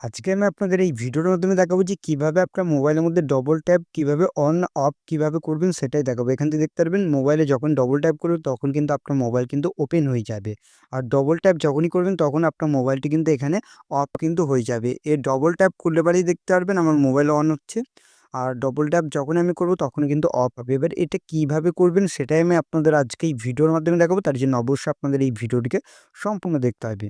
আজকে আমি আপনাদের এই ভিডিওর মাধ্যমে দেখাবো যে কীভাবে আপনার মোবাইলের মধ্যে ডবল ট্যাপ কীভাবে অন অফ কীভাবে করবেন সেটাই দেখাবো। এখান থেকে দেখতে পারবেন মোবাইলে যখন ডবল ট্যাপ করবেন তখন কিন্তু আপনার মোবাইল কিন্তু ওপেন হয়ে যাবে। আর ডবল ট্যাপ যখনই করবেন তখন আপনার মোবাইলটি কিন্তু এখানে অফ কিন্তু হয়ে যাবে। এর ডবল ট্যাপ করলে পারেই দেখতে পারবেন আমার মোবাইল অন হচ্ছে। আর ডবল ট্যাপ যখন আমি করব তখন কিন্তু অফ হবে। এবার এটা কীভাবে করবেন সেটাই আমি আপনাদের আজকে এই ভিডিওর মাধ্যমে দেখাবো। তার জন্য অবশ্যই আপনাদের এই ভিডিওটিকে সম্পূর্ণ দেখতে হবে।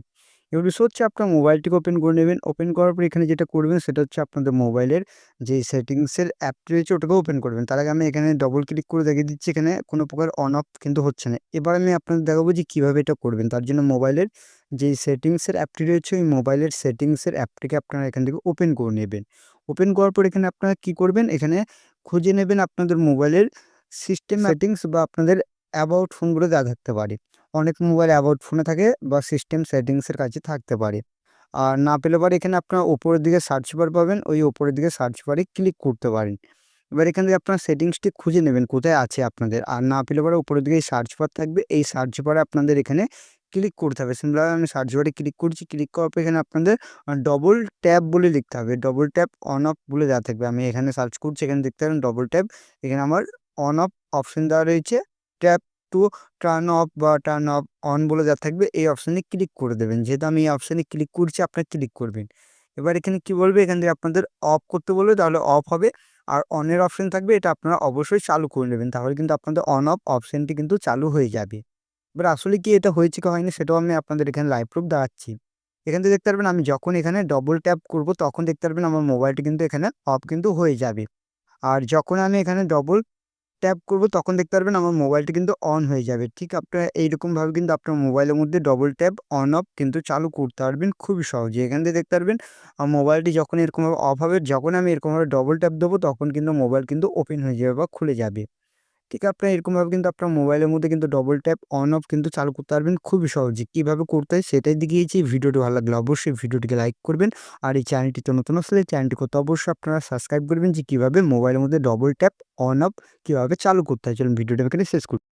এবার বিষয় হচ্ছে আপনার মোবাইলটিকে ওপেন করে নেবেন। ওপেন করার পর এখানে যেটা করবেন সেটা হচ্ছে আপনাদের মোবাইলের যে সেটিংসের অ্যাপটি রয়েছে ওটাকে ওপেন করবেন। তার আগে আমি এখানে ডবল ক্লিক করে দেখিয়ে দিচ্ছি এখানে কোনো প্রকার অন অফ কিন্তু হচ্ছে না। এবার আমি আপনাদের দেখাবো যে কীভাবে এটা করবেন। তার জন্য মোবাইলের যেই সেটিংসের অ্যাপটি রয়েছে ওই মোবাইলের সেটিংসের অ্যাপটিকে আপনারা এখান থেকে ওপেন করে নেবেন। ওপেন করার পর এখানে আপনারা কী করবেন? এখানে খুঁজে নেবেন আপনাদের মোবাইলের সিস্টেম সেটিংস বা আপনাদের অ্যাবাউট ফোনগুলো দেওয়া থাকতে পারে। অনেক মোবাইল অ্যাবাউট ফোনে থাকে বা সিস্টেম সেটিংসের কাছে থাকতে পারে। আর না পেলে পরে এখানে আপনার ওপরের দিকে সার্চ বার পাবেন, ওই ওপরের দিকে সার্চ বারে ক্লিক করতে পারেন। এবার এখান থেকে আপনার সেটিংসটি খুঁজে নেবেন কোথায় আছে আপনাদের। আর না পেলে পরে উপরের দিকে সার্চ বার থাকবে, এই সার্চ বারে আপনাদের এখানে ক্লিক করতে হবে। সিম্পল আমি সার্চ বারে ক্লিক করছি ক্লিক করার পর এখানে আপনাদের ডবল ট্যাপ বলে লিখতে হবে। ডবল ট্যাপ অন অফ বলে দেওয়া থাকবে। আমি এখানে সার্চ করছি, এখানে দেখতে পারেন ডবল ট্যাপ এখানে আমার অন অফ অপশন দেওয়া রয়েছে। ট্যাপ টু টার্ন অফ বা টার্ন অফ অন বলে দেওয়া থাকবে, এই অপশানে ক্লিক করে দেবেন। যেহেতু আমি এই অপশানে ক্লিক করছি, আপনারা ক্লিক করবেন। এবার এখানে কি বলবে? এখান থেকে আপনাদের অফ করতে বলবে, তাহলে অফ হবে। আর অনের অপশান থাকবে, এটা আপনারা অবশ্যই চালু করে নেবেন। তাহলে কিন্তু আপনাদের অন অফ অপশানটি কিন্তু চালু হয়ে যাবে। এবার আসলে কি এটা হয়েছে কি হয়নি, সেটাও আমি আপনাদের এখানে লাইভ প্রুফ দেখাচ্ছি। এখান থেকে দেখতে পারবেন, আমি যখন এখানে ডবল ট্যাপ করব, তখন দেখতে পারবেন আমার মোবাইলটি কিন্তু এখানে অফ কিন্তু হয়ে যাবে। আর যখন আমি এখানে ডবল ট্যাপ করব, তখন দেখতে পারবেন আমার মোবাইলটা কিন্তু অন হয়ে যাবে। ঠিক আপনারা এইরকমভাবে কিন্তু আপনার মোবাইলের মধ্যে ডবল ট্যাপ অন অফ কিন্তু চালু করতে পারবেন খুবই সহজে এখান থেকে দেখতে পারবেন, আমার মোবাইলটি যখন এরকমভাবে অফ হবে, যখন আমি এরকমভাবে ডবল ট্যাপ দেবো, তখন কিন্তু মোবাইল কিন্তু ওপেন হয়ে যাবে বা খুলে যাবে। ঠিক আপনার এরকমভাবে কিন্তু আপনার মোবাইলের মধ্যে কিন্তু ডবল ট্যাপ অন অফ কিন্তু চালু করতে পারবেন খুবই সহজে। কীভাবে করতে হয় সেটাই দেখিয়েছি, ভিডিওটি ভালো লাগলে অবশ্যই ভিডিওটিকে লাইক করবেন আর এই চ্যানেলটি তো নতুন আসলে চ্যানেলটি করতে অবশ্যই আপনারা সাবস্ক্রাইব করবেন যে কীভাবে মোবাইলের মধ্যে ডবল ট্যাপ অন অফ কীভাবে চালু করতে হয়। চলুন ভিডিওটা এখানে শেষ করুন